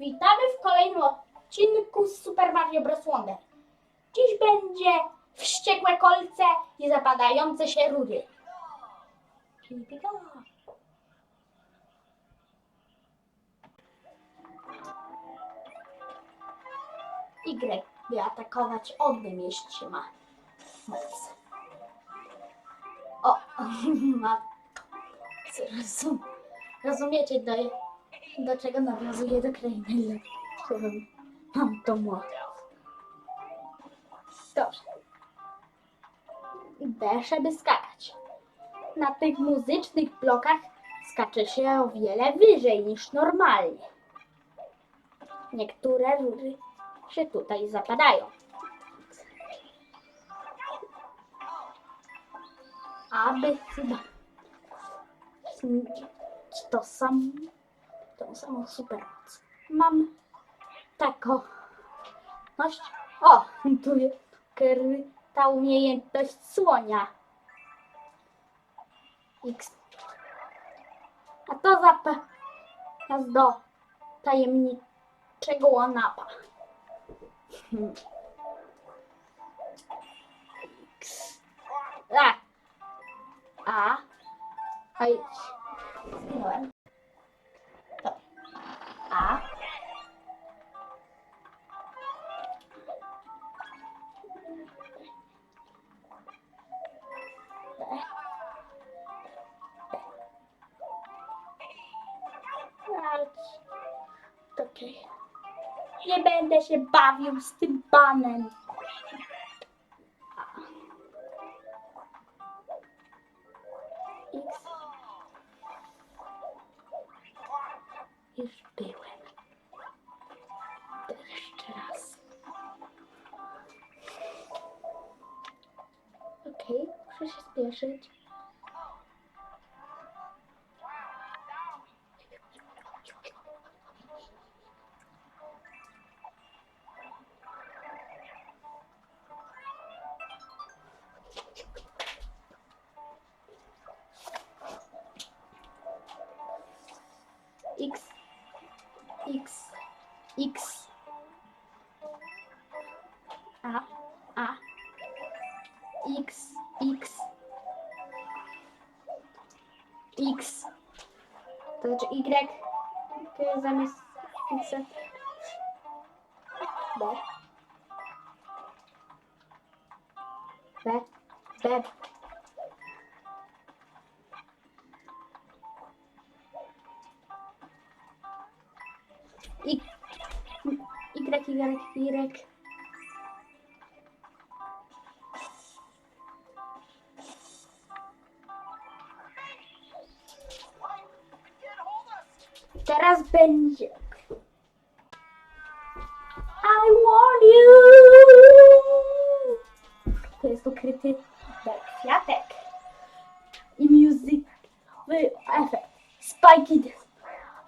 Witamy w kolejnym odcinku z Super Mario Bros. Wonder. Dziś będzie wściekłe kolce i zapadające się rury. Y, by atakować, odbym jeśli ma moc. O, ma. Rozum, rozumiecie, do, do czego nawiązuje do krainy którą mam to młot. Dobrze. B, żeby skakać. Na tych muzycznych blokach skacze się o wiele wyżej niż normalnie. Niektóre rury się tutaj zapadają. Aby chyba to sam, tą samą supermoc. Mam taką ność. O, tu jest ta umiejętność słonia. X. A to zapewne do tajemniczego łanapa. Hmm. X. A. A. A. Zginąłem. Okej. Nie będę się bawił z tym panem. A. X. Już byłem. Teraz jeszcze raz. Okej, muszę się spieszyć. X, X, A, A, X, X, X, to znaczy Y, to jest zamiast X, B, B, B, Y, Y, Y, Y. Teraz będzie. I want you. To jest ukryty kwiatek. I music. Efekt. Spike it.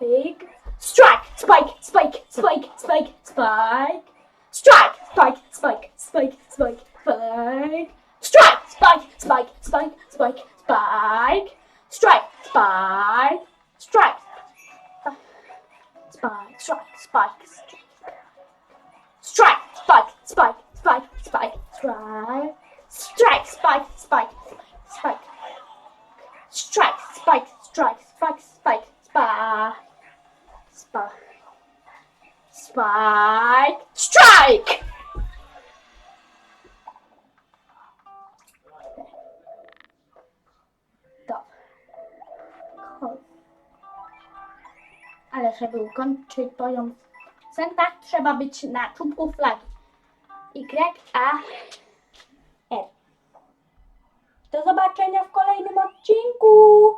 Big. Strike! Spike! Spike! Spike! Spike! Spike! Strike! Spike! Spike! Spike! Spike! Spike! Strike! Spike! Spike! Spike! Spike! Spike! Strike! Spike! Strike! Spike! Spike. Strike! Spike! Strike! Spike! Spike! Spike! Spike! Strike! Strike! Spike spike! Spike! Spike! Strike! Spike! Strike! Spike! Spike! Spike! Spike. Spike. Strike! Ale żeby ukończyć poziom w centach, trzeba być na czubku flagi. Y, A, R. Do zobaczenia w kolejnym odcinku!